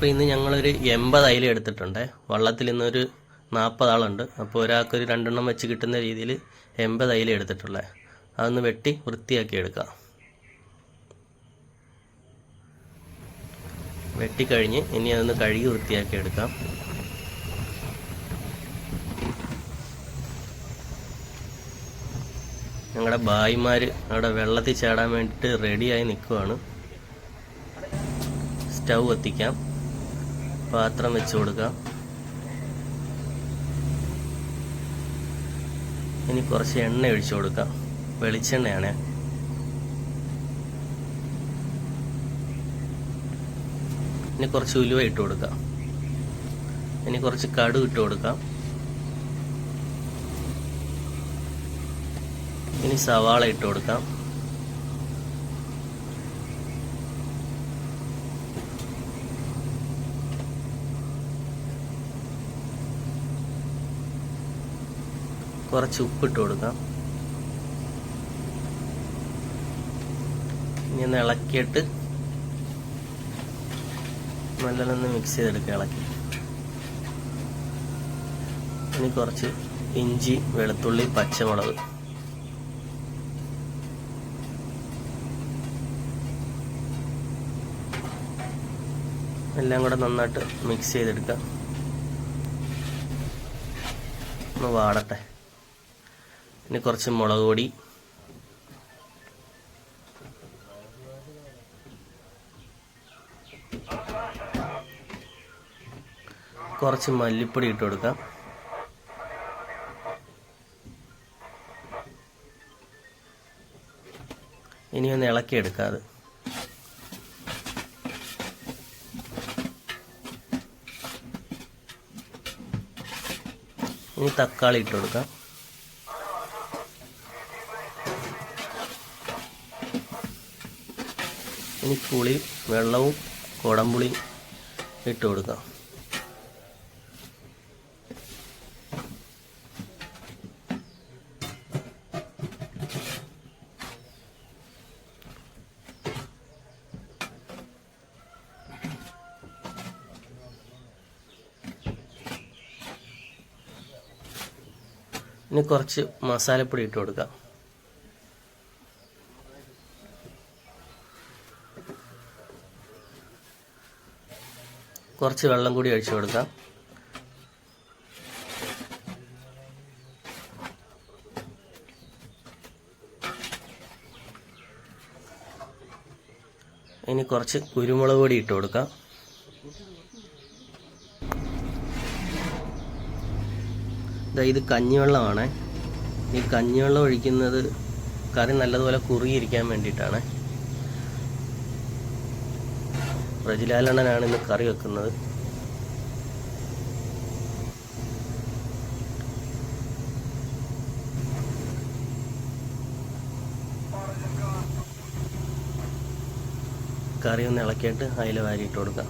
അപ്പോൾ ഇന്ന് ഞങ്ങളൊരു എൺപത് അയില എടുത്തിട്ടുണ്ട്. വള്ളത്തിൽ ഇന്നൊരു നാൽപ്പത് ആളുണ്ട് അപ്പോൾ ഒരാൾക്കൊരു രണ്ടെണ്ണം വെച്ച് കിട്ടുന്ന രീതിയിൽ എൺപത് അയില എടുത്തിട്ടുള്ളത് അതൊന്ന് വെട്ടി വൃത്തിയാക്കി എടുക്കാം. വെട്ടിക്കഴിഞ്ഞ് ഇനി അതൊന്ന് കഴുകി വൃത്തിയാക്കി എടുക്കാം. ഞങ്ങളുടെ ഭായിമാർ അവിടെ വെള്ളത്തിൽ ചാടാൻ വേണ്ടിയിട്ട് റെഡിയായി നിൽക്കുവാണ് സ്റ്റൗ കത്തിക്കാം പാത്രം വെച്ച് കൊടുക്കാം. ഇനി കുറച്ച് എണ്ണ ഒഴിച്ചു കൊടുക്കാം. വെളിച്ചെണ്ണയാണ്. ഇനി കുറച്ച് ഉലുവ ഇട്ട് കൊടുക്കാം. ഇനി കുറച്ച് കടു ഇട്ട് കൊടുക്കാം. ഇനി സവാള ഇട്ട് കൊടുക്കാം. കുറച്ച് ഉപ്പിട്ട് കൊടുക്കാം. ഇനി ഒന്ന് ഇളക്കിയിട്ട് നല്ലോണം മിക്സ് ചെയ്തെടുക്കുക ഇളക്കി. ഇനി കുറച്ച് ഇഞ്ചി വെളുത്തുള്ളി പച്ചമുളക്. എല്ലാം കൂടെ നന്നായിട്ട് മിക്സ് ചെയ്തെടുക്കാം. ഒന്ന് വാടട്ടെ. ഇനി കുറച്ച് മുളക് പൊടി. കുറച്ച് മല്ലിപ്പൊടി ഇട്ട് കൊടുക്കാം. ഇനി ഒന്ന് ഇളക്കിയെടുക്കാം അത്. ഇനി തക്കാളി ഇട്ട് കൊടുക്കാം. ഇനി പുളി വെള്ളവും കുടംപുളിയും ഇട്ട് കൊടുക്കാം. ഇനി കുറച്ച് മസാലപ്പൊടി ഇട്ട് കൊടുക്കാം. കുറച്ച് വെള്ളം കൂടി ഒഴിച്ചു കൊടുക്കാം. ഇനി കുറച്ച് കുരുമുളക് പൊടി ഇട്ട് കൊടുക്കാം. ഇത് കഞ്ഞിവെള്ളമാണ്. ഈ കഞ്ഞിവെള്ളം ഒഴിക്കുന്നത് കറി നല്ലതുപോലെ കുറുകിയിരിക്കാൻ വേണ്ടിയിട്ടാണ്. പ്രജിലാലണ്ണനാണ് ഇന്ന് കറി വെക്കുന്നത്. കറി ഒന്ന് ഇളക്കിയിട്ട് അതിൽ വാരിയിട്ട് കൊടുക്കാം.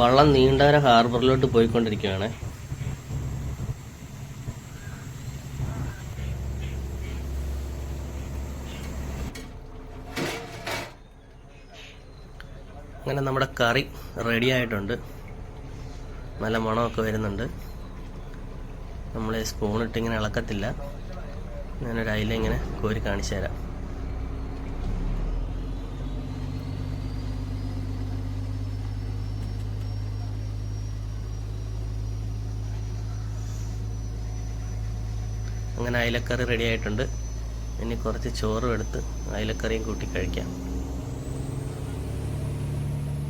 വള്ളം നീണ്ടകര ഹാർബറിലോട്ട് പോയിക്കൊണ്ടിരിക്കുകയാണ്. അങ്ങനെ നമ്മുടെ കറി റെഡി ആയിട്ടുണ്ട്. നല്ല മണമൊക്കെ വരുന്നുണ്ട്. നമ്മൾ സ്പൂണിട്ടിങ്ങനെ ഇളക്കത്തില്ല. ഞാനൊരു അയില ഇങ്ങനെ കോരി കാണിച്ചു തരാം അങ്ങനെ അയിലക്കറി റെഡി ആയിട്ടുണ്ട്. ഇനി കുറച്ച് ചോറും എടുത്ത് അയിലക്കറിയും കൂട്ടി കഴിക്കാം.